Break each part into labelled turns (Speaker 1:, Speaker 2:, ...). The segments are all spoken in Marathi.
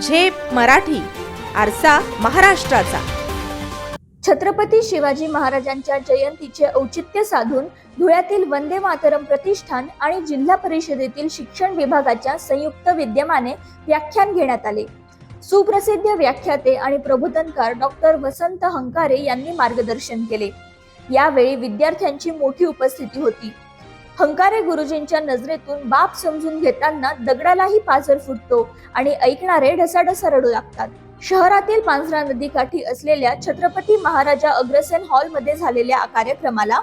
Speaker 1: झेप मराठी आरसा महाराष्ट्राचा.
Speaker 2: छत्रपती शिवाजी महाराजांच्या जयंतीचे औचित्य साधून धुळ्यातील वंदे मातरम प्रतिष्ठान आणि जिल्हा परिषदेतील शिक्षण विभागाच्या संयुक्त विद्यमाने व्याख्यान घेण्यात आले. सुप्रसिद्ध व्याख्याते आणि प्रबोधनकार डॉक्टर वसंत हंकारे यांनी मार्गदर्शन केले. यावेळी विद्यार्थ्यांची मोठी उपस्थिती होती. हंकारे गुरुजींच्या नजरेतून बाप समजून घेताना दगडालाही पाझर फुटतो आणि ऐकणारे ढसाढसा रडू लागतात. शहरातील पांझरा नदीकाठी असलेल्या छत्रपती महाराजा अग्रसेन हॉलमध्ये झालेल्या कार्यक्रमाला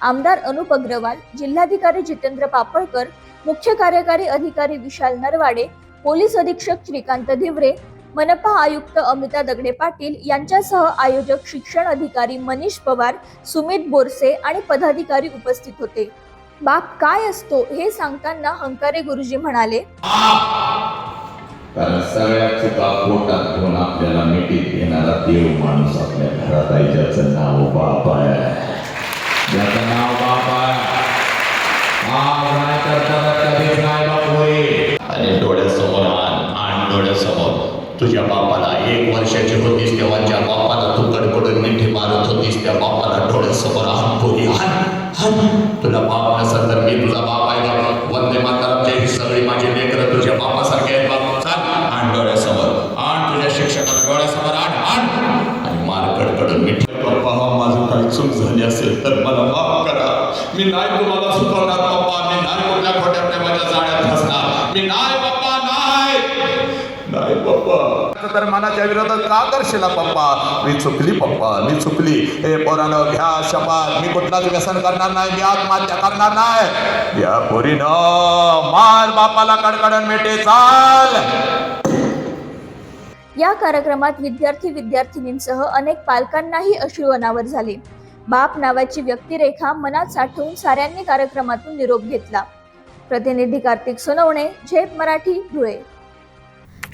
Speaker 2: आमदार अनुप अग्रवाल जिल्हाधिकारी जितेंद्र पापळकर मुख्य कार्यकारी अधिकारी विशाल नरवाडे पोलीस अधीक्षक श्रीकांत धिवरे मनपा आयुक्त अमिता दगडे पाटील यांच्यासह आयोजक शिक्षण अधिकारी मनीष पवार सुमित बोरसे आणि पदाधिकारी उपस्थित होते. बाप काय असतो हे सांगताना हंकारे गुरुजी म्हणाले
Speaker 3: कारण सगळ्या चुका पोटात घेऊन आपल्याला मिठीत घेणारा देव माणूस आपल्या घरात आहे. ज्याचं नाव बाप आहे. ज्याचं नाव बाप आहे आणि डोळ्यासमोर आण आण डोळ्यासमोर. तुझ्या बापाला एक वर्षाची होतीस तेव्हा ज्या बापाला तू कडकडून मिठी मारत होतीस त्या बापाला डोळ्यासमोर आण बोली हान तुला बाप मी तुझा बाप आहे बाप वंदे मातरमचे ही सगळी. माझी लेकर तुझ्या बापासारखे आहेत बाप चाल. आण डोळ्यासमोर. आण तुझ्या शिक्षकाला डोळ्यासमोर. आण आण. आणि मारकडकडून मी पप्पा हा माझं काही चूक झाली असेल तर मला माफ करा. मी नाही तुम्हाला सुचवणार पप्पा. मी नाही कुठल्या खोट्या प्रेमाच्या जाळ्यात फसणार. मी नाही पप्पा नाही. नाही पप्पा.
Speaker 4: तर मनाच्या विरोधात का करशील पप्पा. मी चुकली पप्पा मी चुकली. हे पोरानं घ्या शपथ. मी कुठलाच व्यसन करणार नाही मी आत्महत्या करणार नाही. या पोरीनं माल बापाला कडकडन मिटे चाल.
Speaker 2: या कार्यक्रमात विद्यार्थी विद्यार्थिनींसह अनेक पालकांनाही अश्रू अनावर झाले. बाप नावाची व्यक्तिरेखा मनात साठवून साऱ्यांनी कार्यक्रमातून निरोप घेतला. प्रतिनिधी कार्तिक सोनवणे झेप मराठी धुळे.